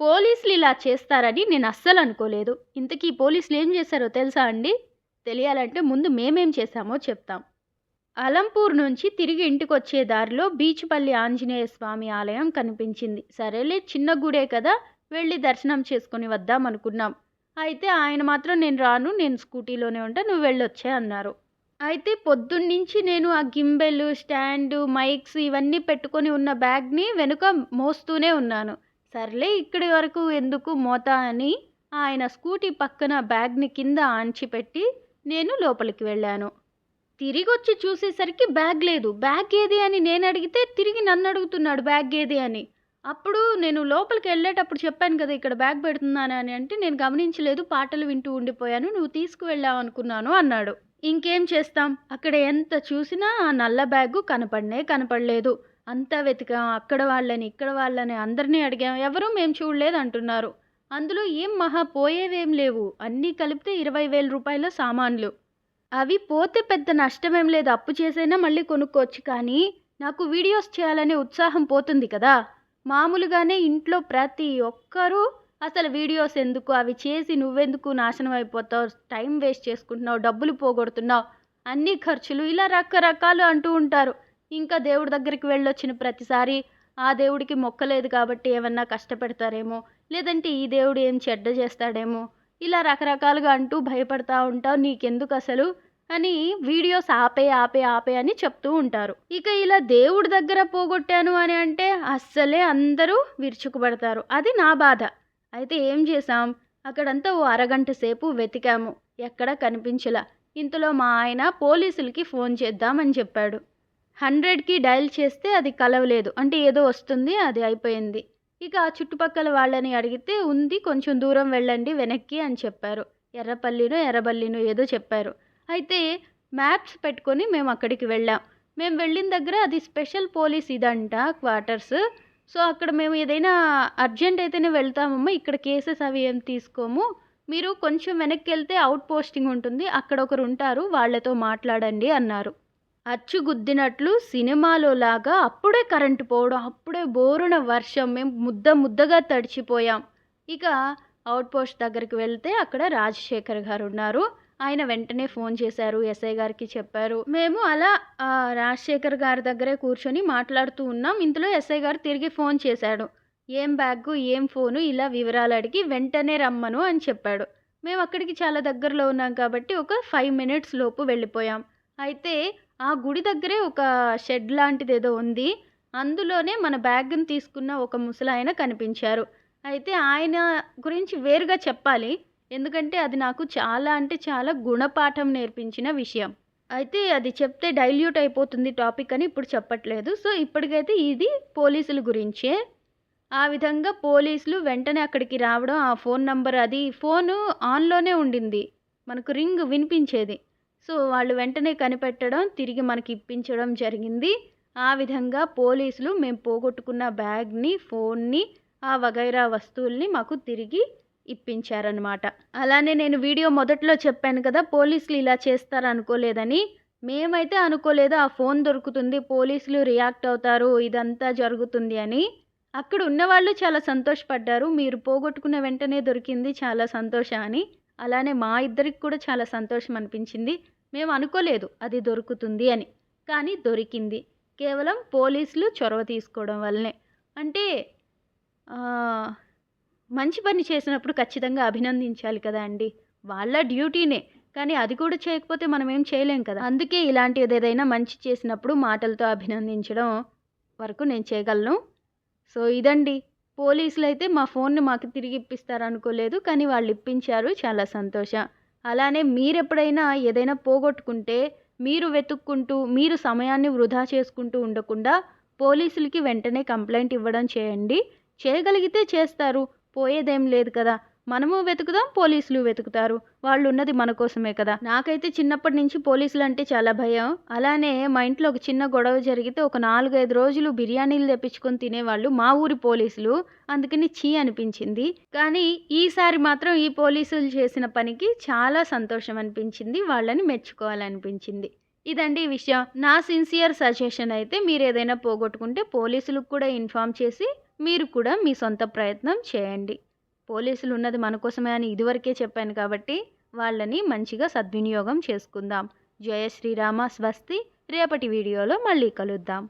పోలీసులు ఇలా చేస్తారని నేను అస్సలు అనుకోలేదు. ఇంతకీ పోలీసులు ఏం చేశారో తెలుసా అండి? తెలియాలంటే ముందు మేమేం చేశామో చెప్తాం. అలంపూర్ నుంచి తిరిగి ఇంటికి వచ్చే దారిలో బీచ్పల్లి ఆంజనేయ స్వామి ఆలయం కనిపించింది. సరేలే చిన్న గుడే కదా వెళ్ళి దర్శనం చేసుకొని వద్దాం అనుకున్నాం. అయితే ఆయన మాత్రం నేను రాను నేను స్కూటీలోనే ఉంటా నువ్వు వెళ్ళొచ్చే అన్నారు. అయితే పొద్దున్నుంచి నేను ఆ గింబెల్ స్టాండ్ మైక్స్ ఇవన్నీ పెట్టుకొని ఉన్న బ్యాగ్ని వెనుక మోస్తూనే ఉన్నాను. సర్లే ఇక్కడి వరకు ఎందుకు మోత అని ఆయన స్కూటీ పక్కన బ్యాగ్ని కింద ఆంచిపెట్టి నేను లోపలికి వెళ్ళాను. తిరిగి వచ్చి చూసేసరికి బ్యాగ్ లేదు. బ్యాగ్ ఏది అని నేను అడిగితే తిరిగి నన్ను అడుగుతున్నాడు బ్యాగ్ ఏది అని. అప్పుడు నేను లోపలికి వెళ్ళేటప్పుడు చెప్పాను కదా ఇక్కడ బ్యాగ్ పెడుతున్నాను అని అంటే నేను గమనించలేదు పాటలు వింటూ ఉండిపోయాను నువ్వు తీసుకువెళ్ళావు అనుకున్నాను అన్నాడు. ఇంకేం చేస్తాం? అక్కడ ఎంత చూసినా ఆ నల్ల బ్యాగు కనపడనే కనపడలేదు. అంతా వెతికాం అక్కడ వాళ్ళని ఇక్కడ వాళ్ళని అందరినీ అడిగాం. ఎవరూ మేము చూడలేదు అంటున్నారు అందులో ఏం మహా పోయేవేం లేవు. అన్నీ కలిపితే ఇరవై వేల రూపాయల సామాన్లు. అవి పోతే పెద్ద నష్టమేం లేదు. అప్పు చేసైనా మళ్ళీ కొనుక్కోవచ్చు. కానీ నాకు వీడియోస్ చేయాలనే ఉత్సాహం పోతుంది కదా. మామూలుగానే ఇంట్లో ప్రతి ఒక్కరూ అసలు వీడియోస్ ఎందుకు? అవి చేసి నువ్వెందుకు నాశనం అయిపోతావు? టైం వేస్ట్ చేసుకుంటున్నావు? డబ్బులు పోగొడుతున్నావు? అన్ని ఖర్చులు ఇలా రకరకాలు అంటూ ఉంటారు. ఇంకా దేవుడి దగ్గరికి వెళ్ళొచ్చిన ప్రతిసారి ఆ దేవుడికి మొక్కలేదు కాబట్టి ఏమన్నా కష్టపెడతారేమో లేదంటే ఈ దేవుడు ఏం చెడ్డ చేస్తాడేమో ఇలా రకరకాలుగా అంటూ భయపడతా ఉంటావు నీకెందుకు అసలు? అని వీడియోస్ ఆపే ఆపే ఆపే అని చెప్తూ ఉంటారు. ఇక ఇలా దేవుడి దగ్గర పోగొట్టాను అని అంటే అస్సలే అందరూ విరుచుకుపడతారు. అది నా బాధ. అయితే ఏం చేసాం అక్కడంతా ఓ అరగంట సేపు వెతికాము. ఎక్కడా కనిపించలా. ఇంతలో మా ఆయన పోలీసులకి ఫోన్ చేద్దామని చెప్పాడు. హండ్రెడ్కి డయల్ చేస్తే అది కలవలేదు. అంటే ఏదో వస్తుంది అది అయిపోయింది. ఇక ఆ చుట్టుపక్కల వాళ్ళని అడిగితే ఉంది కొంచెం దూరం వెళ్ళండి వెనక్కి అని చెప్పారు. ఎర్రపల్లినో ఎర్రబల్లినో ఏదో చెప్పారు. అయితే మ్యాప్స్ పెట్టుకొని మేము అక్కడికి వెళ్ళాం. మేము వెళ్ళిన దగ్గర అది స్పెషల్ పోలీస్ ఇదంట క్వార్టర్స్. సో అక్కడ మేము ఏదైనా అర్జెంట్ అయితేనే వెళ్తామమ్మా ఇక్కడ కేసెస్ అవి ఏం తీసుకోము. మీరు కొంచెం వెనక్కి వెళ్తే అవుట్ పోస్టింగ్ ఉంటుంది అక్కడ ఒకరు ఉంటారు వాళ్ళతో మాట్లాడండి అన్నారు. అచ్చు గుద్దినట్లు సినిమాలో లాగా అప్పుడే కరెంటు పోవడం అప్పుడే బోరున వర్షం మేము ముద్ద ముద్దగా తడిచిపోయాం. ఇక అవుట్ పోస్ట్ దగ్గరికి వెళ్తే అక్కడ రాజశేఖర్ గారు ఉన్నారు ఆయన వెంటనే ఫోన్ చేశారు ఎస్ఐ గారికి చెప్పారు. మేము అలా రాజశేఖర్ గారి దగ్గరే కూర్చొని మాట్లాడుతూ ఉన్నాం. ఇంతలో ఎస్ఐ గారు తిరిగి ఫోన్ చేశాడు. ఏం బ్యాగ్ ఏం ఫోను ఇలా వివరాలు అడిగి వెంటనే రమ్మను అని చెప్పాడు. మేము అక్కడికి చాలా దగ్గరలో ఉన్నాం కాబట్టి ఒక ఫైవ్ మినిట్స్ లోపు వెళ్ళిపోయాం. అయితే ఆ గుడి దగ్గరే ఒక షెడ్ లాంటిది ఏదో ఉంది. అందులోనే మన బ్యాగ్ని తీసుకున్న ఒక ముసలాయన కనిపించారు. అయితే ఆయన గురించి వేరుగా చెప్పాలి. ఎందుకంటే అది నాకు చాలా అంటే చాలా గుణపాఠం నేర్పించిన విషయం. అయితే అది చెప్తే డైల్యూట్ అయిపోతుంది టాపిక్ అని ఇప్పుడు చెప్పట్లేదు. సో ఇప్పటికైతే ఇది పోలీసుల గురించే. ఆ విధంగా పోలీసులు వెంటనే అక్కడికి రావడం ఆ ఫోన్ నంబర్ అది ఫోను ఆన్లోనే ఉండింది. మనకు రింగ్ వినిపించేది. సో వాళ్ళు వెంటనే కనిపెట్టడం తిరిగి మనకి ఇప్పించడం జరిగింది. ఆ విధంగా పోలీసులు మేము పోగొట్టుకున్న బ్యాగ్ని ఫోన్ని ఆ వగైరా వస్తువుల్ని మాకు తిరిగి ఇప్పించారనమాట అలానే నేను వీడియో మొదట్లో చెప్పాను కదా పోలీసులు ఇలా చేస్తారు అనుకోలేదని. మేమైతే అనుకోలేదు ఆ ఫోన్ దొరుకుతుంది పోలీసులు రియాక్ట్ అవుతారు ఇదంతా జరుగుతుంది అని. అక్కడ ఉన్నవాళ్ళు చాలా సంతోషపడ్డారు మీరు పోగొట్టుకున్న వెంటనే దొరికింది చాలా సంతోషం అని. అలానే మా ఇద్దరికి కూడా చాలా సంతోషం అనిపించింది. మేము అనుకోలేదు అది దొరుకుతుంది అని. కానీ దొరికింది. కేవలం పోలీసులు చొరవ తీసుకోవడం వల్లనే. అంటే మంచి పని చేసినప్పుడు ఖచ్చితంగా అభినందించాలి కదా అండి. వాళ్ళ డ్యూటీనే. కానీ అది కూడా చేయకపోతే మనం ఏం చేయలేం కదా. అందుకే ఇలాంటిది ఏదైనా మంచి చేసినప్పుడు మాటలతో అభినందించడం వరకు నేను చేయగలను. సో ఇదండి. పోలీసులు అయితే మా ఫోన్ని మాకు తిరిగి ఇప్పిస్తారు అనుకోలేదు కానీ వాళ్ళు ఇప్పించారు. చాలా సంతోషం. అలానే మీరు ఎప్పుడైనా ఏదైనా పోగొట్టుకుంటే మీరు వెతుక్కుంటూ మీరు సమయాన్ని వృధా చేసుకుంటూ ఉండకుండా పోలీసులకి వెంటనే కంప్లైంట్ ఇవ్వడం చేయండి. చేయగలిగితే చేస్తారు. పోయేదేం లేదు కదా. మనము వెతుకుదాం పోలీసులు వెతుకుతారు. వాళ్ళు ఉన్నది మన కోసమే కదా. నాకైతే చిన్నప్పటి నుంచి పోలీసులు అంటే చాలా భయం. అలానే మా ఇంట్లో ఒక చిన్న గొడవ జరిగితే ఒక నాలుగైదు రోజులు బిర్యానీలు తెప్పించుకొని తినేవాళ్ళు మా ఊరి పోలీసులు. అందుకని చీ అనిపించింది. కానీ ఈసారి మాత్రం ఈ పోలీసులు చేసిన పనికి చాలా సంతోషం అనిపించింది. వాళ్ళని మెచ్చుకోవాలనిపించింది. ఇదండి ఈ విషయం. నా సిన్సియర్ సజెషన్ అయితే మీరు ఏదైనా పోగొట్టుకుంటే పోలీసులకు కూడా ఇన్ఫామ్ చేసి మీరు కూడా మీ సొంత ప్రయత్నం చేయండి. పోలీసులు ఉన్నది మన కోసమే అని ఇదివరకే చెప్పాను కాబట్టి వాళ్ళని మంచిగా సద్వినియోగం చేసుకుందాం. జయ శ్రీరామ స్వస్తి. రేపటి వీడియోలో మళ్ళీ కలుద్దాం.